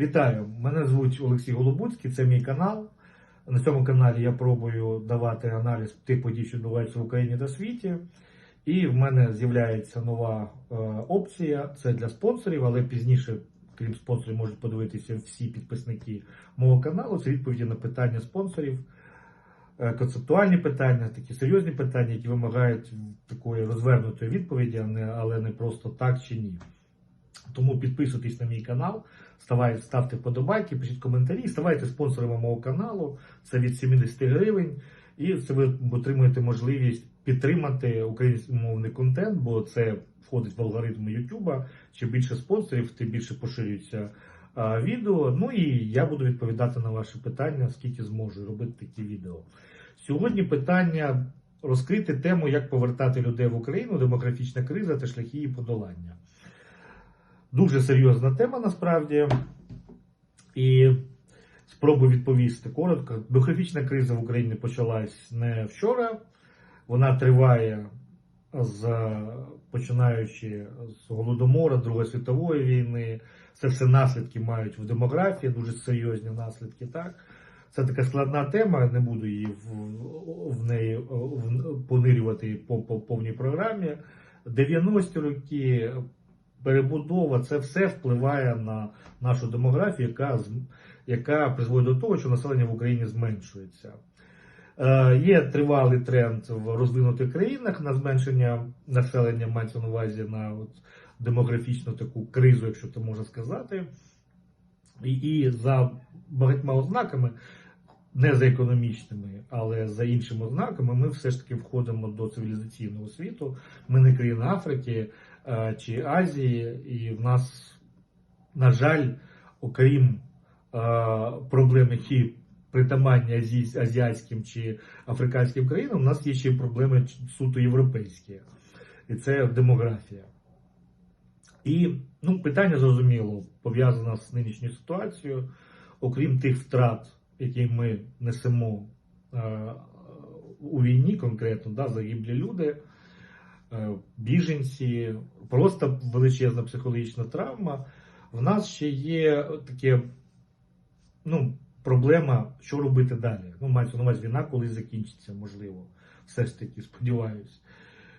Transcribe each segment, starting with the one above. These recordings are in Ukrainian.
Вітаю! Мене звуть Олексій Голобуцький, це мій канал. На цьому каналі я пробую давати аналіз тих подій, що відбуваються в Україні та світі. І в мене з'являється нова е, опція. Це для спонсорів, але пізніше, крім спонсорів, можуть подивитися всі підписники мого каналу. Це відповіді на питання спонсорів, е, концептуальні питання, такі серйозні питання, які вимагають такої розвернутої відповіді, але не просто так чи ні. Тому підписуйтесь на мій канал, ставте вподобайки, пишіть коментарі, ставайте спонсорами мого каналу. Це від 70 гривень. І це ви отримуєте можливість підтримати українськомовний контент, бо це входить в алгоритми YouTube. Чим більше спонсорів, тим більше поширюється а, відео. Ну і я буду відповідати на ваші питання, скільки зможу робити такі відео. Сьогодні питання розкрити тему, як повертати людей в Україну, демографічна криза та шляхи її подолання. Дуже серйозна тема насправді. І спробую відповісти коротко. Демографічна криза в Україні почалась не вчора. Вона триває з починаючи з голодомора, Другої світової війни. Це все наслідки мають в демографії, дуже серйозні наслідки. Так це така складна тема. Не буду її в, в неї в, понирювати по, по повній програмі. 90-ті роки перебудова, це все впливає на нашу демографію, яка, яка призводить до того, що населення в Україні зменшується. Е, Є тривалий тренд в розвинутих країнах на зменшення населення, мається на увазі на от демографічну таку кризу, якщо то можна сказати. І, і за багатьма ознаками, не за економічними, але за іншими ознаками, ми все ж таки входимо до цивілізаційного світу. Ми не країна Африки е, чи Азії, і в нас, на жаль, окрім е, проблем, які притаманні азіатським чи африканським країнам, у нас є ще й проблеми суто європейські, і це демографія. І ну, питання зрозуміло пов'язане з нинішньою ситуацією, окрім тих втрат, які ми несемо е, у війні, конкретно да, загиблі люди, е, біженці, просто величезна психологічна травма. В нас ще є таке, ну, проблема, що робити далі. Ну, мається на увазі війна, коли закінчиться, можливо. Все ж таки, сподіваюся.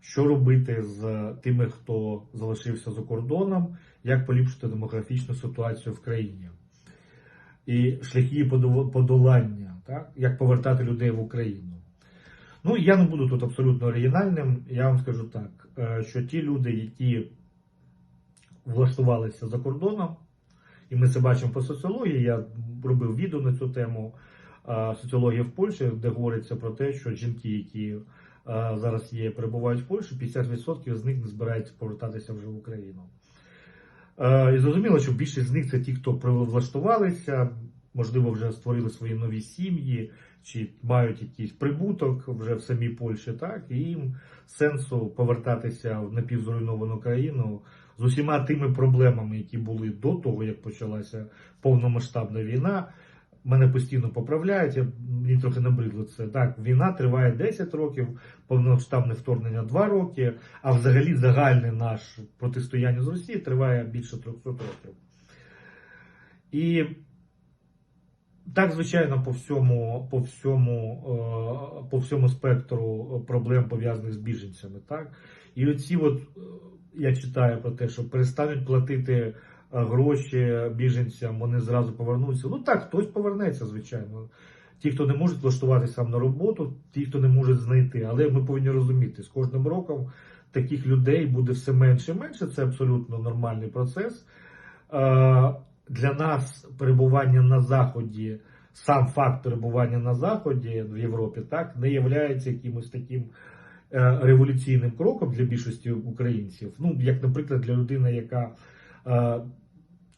Що робити з тими, хто залишився за кордоном, як поліпшити демографічну ситуацію в країні? І шляхи подолання, так? як повертати людей в Україну. Ну, я не буду тут абсолютно оригінальним. Я вам скажу так, е, що ті люди, які влаштувалися за кордоном, і ми це бачимо по соціології. Я робив відео на цю тему е, соціологія в Польщі, де говориться про те, що жінки, які е, зараз є, перебувають в Польщі, 50% з них не збираються повертатися вже в Україну. Е, І зрозуміло, що більшість з них це ті, хто влаштувалися, можливо, вже створили свої нові сім'ї, чи мають якийсь прибуток вже в самій Польщі, так, і їм сенсу повертатися в напівзруйновану країну з усіма тими проблемами, які були до того, як почалася повномасштабна війна. Мене постійно поправляють, я, мені трохи набридло це. Так, війна триває 10 років, повномасштабне вторгнення 2 роки, а взагалі загальне наше протистояння з Росією триває більше 300 років. І так, звичайно, по всьому, по всьому, е, по всьому спектру проблем пов'язаних з біженцями. Так? І оці, от, е, я читаю про те, що перестануть платити гроші біженцям, вони зразу повернуться. Ну так, хтось повернеться, звичайно. Ті, хто не можуть влаштувати сам на роботу, ті, хто не можуть знайти. Але ми повинні розуміти, з кожним роком таких людей буде все менше і менше. Це абсолютно нормальний процес. Е, Для нас перебування на Заході, сам факт перебування на Заході в Європі, так, не є якимось таким е, революційним кроком для більшості українців. Ну, як, наприклад, для людини, яка е,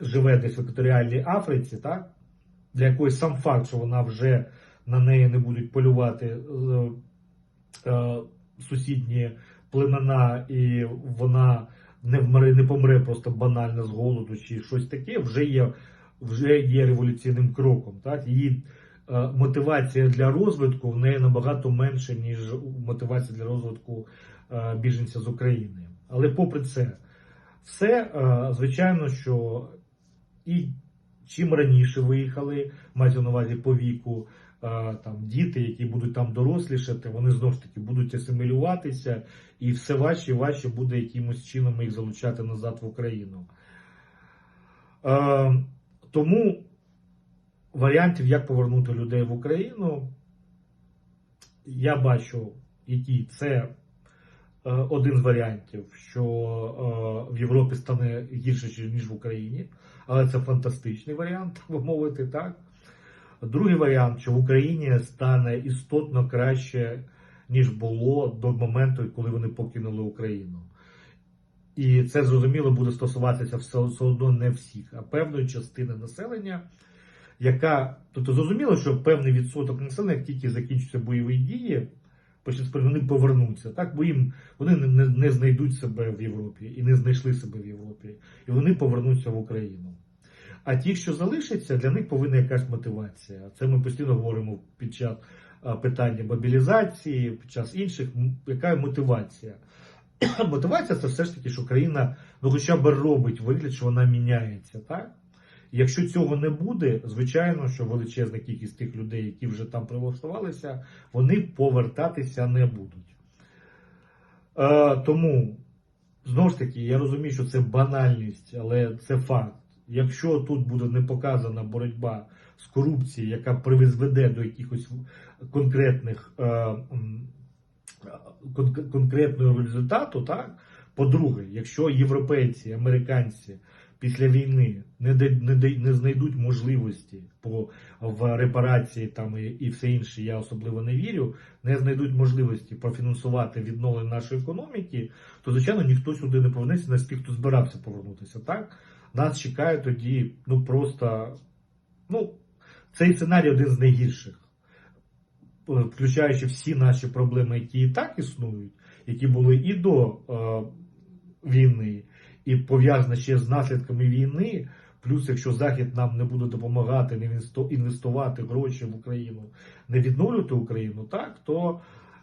живе десь в екваторіальній Африці, так, для якоїсь сам факт, що вона вже на неї не будуть полювати е, е, сусідні племена, і вона не вмре, не помре просто банально з голоду чи щось таке, вже є, вже є революційним кроком. Так? Її е, мотивація для розвитку в неї набагато менше, ніж мотивація для розвитку е, біженця з України. Але попри це, все, е, звичайно, що і чим раніше виїхали, мається на увазі по віку, е, там діти, які будуть там дорослішати, вони знову ж таки будуть асимілюватися, і все важче і важче буде якимось чином їх залучати назад в Україну. Е, Тому варіантів, як повернути людей в Україну, я бачу, який це один з варіантів, що е, в Європі стане гірше, ніж в Україні, але це фантастичний варіант, так мовити, так. Другий варіант, що в Україні стане істотно краще, ніж було до моменту, коли вони покинули Україну. І це зрозуміло буде стосуватися все, одно не всіх, а певної частини населення, яка тобто зрозуміло, що певний відсоток населення, як тільки закінчаться бойові дії, вони повернуться. Так, бо їм вони не, не, знайдуть себе в Європі і не знайшли себе в Європі, і вони повернуться в Україну. А ті, що залишаться, для них повинна якась мотивація. Це ми постійно говоримо під час питання мобілізації, під час інших. Яка мотивація? Мотивація це все ж таки, що країна ну, хоча б робить вигляд, що вона міняється. Так? Якщо цього не буде, звичайно, що величезна кількість тих людей, які вже там прилаштувалися, вони повертатися не будуть. Е, тому, знову ж таки, я розумію, що це банальність, але це факт. Якщо тут буде не показана боротьба з корупцією, яка призведе до якихось конкретних е, кон- конкретного результату, так? По-друге, якщо європейці, американці після війни не, не, не знайдуть можливості по в репарації там і, і все інше, я особливо не вірю, не знайдуть можливості профінансувати відновлення нашої економіки, то звичайно ніхто сюди не повернеться, наскільки хто збирався повернутися. Так нас чекає тоді, ну просто ну цей сценарій один з найгірших. Е, Включаючи всі наші проблеми, які і так існують, які були і до е, війни, і пов'язані ще з наслідками війни. Плюс, якщо Захід нам не буде допомагати, не інвестувати гроші в Україну, не відновлювати Україну, так то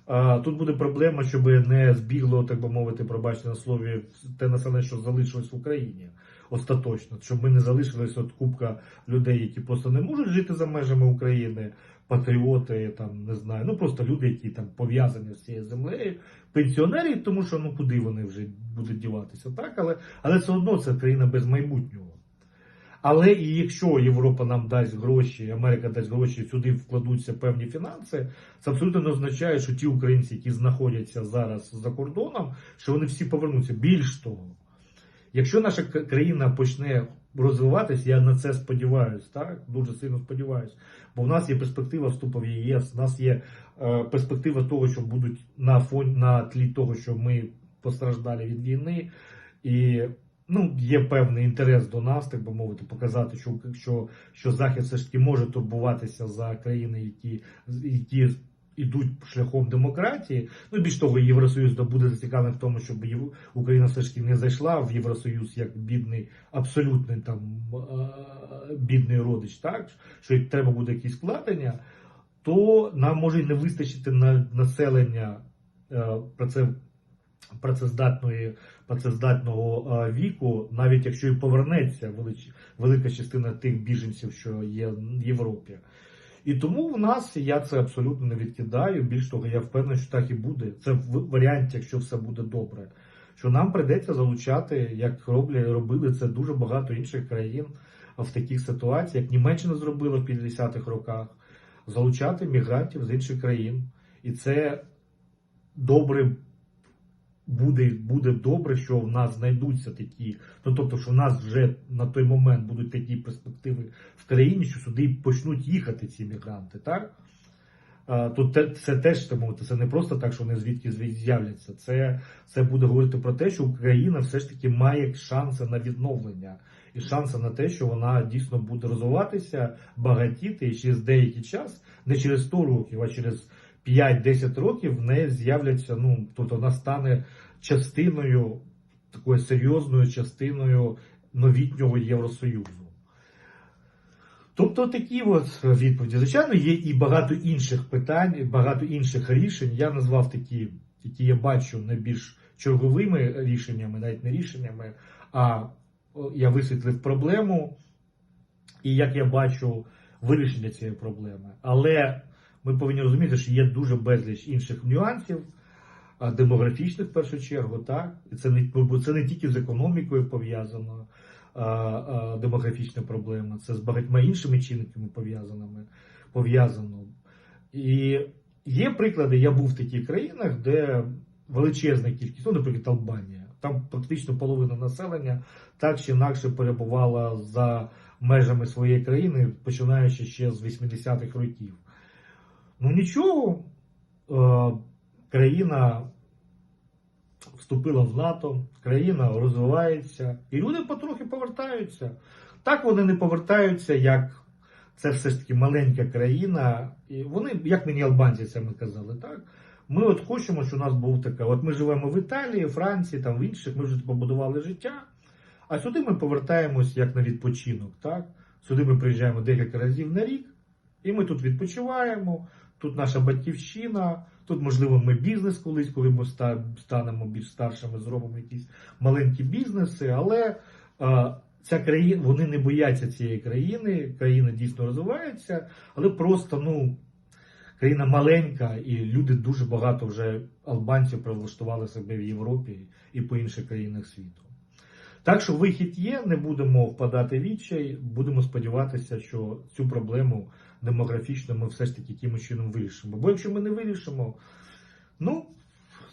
е, тут буде проблема, щоб не збігло, так би мовити, пробачте на слові, те населення, що залишилось в Україні остаточно, щоб ми не залишилися от кубка людей, які просто не можуть жити за межами України, патріоти, там не знаю, ну просто люди, які там пов'язані з цією землею, пенсіонери, тому що ну куди вони вже будуть діватися, так, але, але все одно це країна без майбутнього. Але і якщо Європа нам дасть гроші, Америка дасть гроші, сюди вкладуться певні фінанси, це абсолютно не означає, що ті українці, які знаходяться зараз за кордоном, що вони всі повернуться. Більш того, якщо наша країна почне розвиватися, я на це сподіваюся, так дуже сильно сподіваюся. Бо в нас є перспектива вступу в ЄС, в нас є е, перспектива того, що будуть на фоні на тлі того, що ми постраждали від війни, і ну, є певний інтерес до нас, так би мовити, показати, що, що, що Захід все ж таки може турбуватися за країни, які, які йдуть шляхом демократії. Ну, більш того, Євросоюз да буде зацікавлений в тому, щоб Україна все ж таки не зайшла в Євросоюз як бідний, абсолютний там бідний родич, так що треба буде якісь вкладення, то нам може не вистачити на населення е, працездатної, працездатного е, віку, навіть якщо і повернеться велич, велика частина тих біженців, що є в Європі. І тому в нас я це абсолютно не відкидаю. Більш того, я впевнений, що так і буде. Це в варіанті, якщо все буде добре. Що нам прийдеться залучати, як роблять, робили це дуже багато інших країн в таких ситуаціях, як Німеччина зробила в 50-х роках, залучати мігрантів з інших країн. І це добре буде, буде добре, що в нас знайдуться такі. Ну тобто, що в нас вже на той момент будуть такі перспективи в країні, що сюди почнуть їхати ці мігранти, так? Тут це теж мовити, це не просто так, що вони звідки з'являться. Це, це буде говорити про те, що Україна все ж таки має шанси на відновлення і шанси на те, що вона дійсно буде розвиватися, багатіти і через деякий час, не через 100 років, а через 5-10 років в неї з'являться, ну тобто вона стане частиною, такою серйозною частиною новітнього Євросоюзу. Тобто такі от відповіді. Звичайно, є і багато інших питань, багато інших рішень. Я назвав такі, які я бачу найбільш черговими рішеннями, навіть не рішеннями, а я висвітлив проблему. і як я бачу вирішення цієї проблеми. Але ми повинні розуміти, що є дуже безліч інших нюансів, демографічних в першу чергу, так? І це не, це не тільки з економікою пов'язано, демографічна проблема, це з багатьма іншими чинниками пов'язаними пов'язано. І є приклади, я був в таких країнах, де величезна кількість, ну, наприклад, Албанія. Там практично половина населення так чи інакше перебувала за межами своєї країни, починаючи ще з 80-х років. Ну нічого, е, країна вступила в НАТО, країна розвивається, і люди потрохи повертаються. Так вони не повертаються, як це все ж таки маленька країна. І вони, як мені албанці це ми казали, так? Ми от хочемо, щоб у нас був така. От ми живемо в Італії, Франції, там в інших, ми вже побудували життя. А сюди ми повертаємось як на відпочинок. Так? Сюди ми приїжджаємо декілька разів на рік, і ми тут відпочиваємо. Тут наша батьківщина, тут, можливо, ми бізнес колись, коли ми станемо більш старшими, зробимо якісь маленькі бізнеси, але ця країна, вони не бояться цієї країни, країна дійсно розвивається, але просто, ну. Країна маленька, і люди дуже багато вже албанців прилаштували себе в Європі і по інших країнах світу. Так що вихід є, не будемо впадати відчай, будемо сподіватися, що цю проблему демографічну ми все ж таки якимось чином вирішимо. Бо якщо ми не вирішимо, ну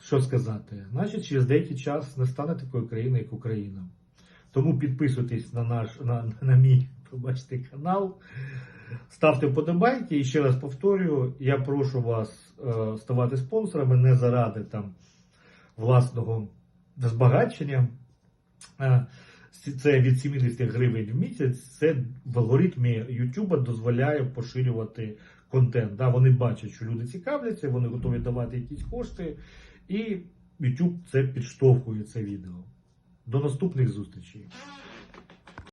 що сказати, значить через деякий час не стане такою країною, як Україна. Тому підписуйтесь на наш на, на мій побачите, канал. Ставте вподобайки і ще раз повторюю, я прошу вас е, ставати спонсорами не заради там власного збагачення. Це від 70 гривень в місяць. Це в алгоритмі YouTube дозволяє поширювати контент. Да, вони бачать, що люди цікавляться, вони готові давати якісь кошти, і YouTube це підштовхує це відео. До наступних зустрічей.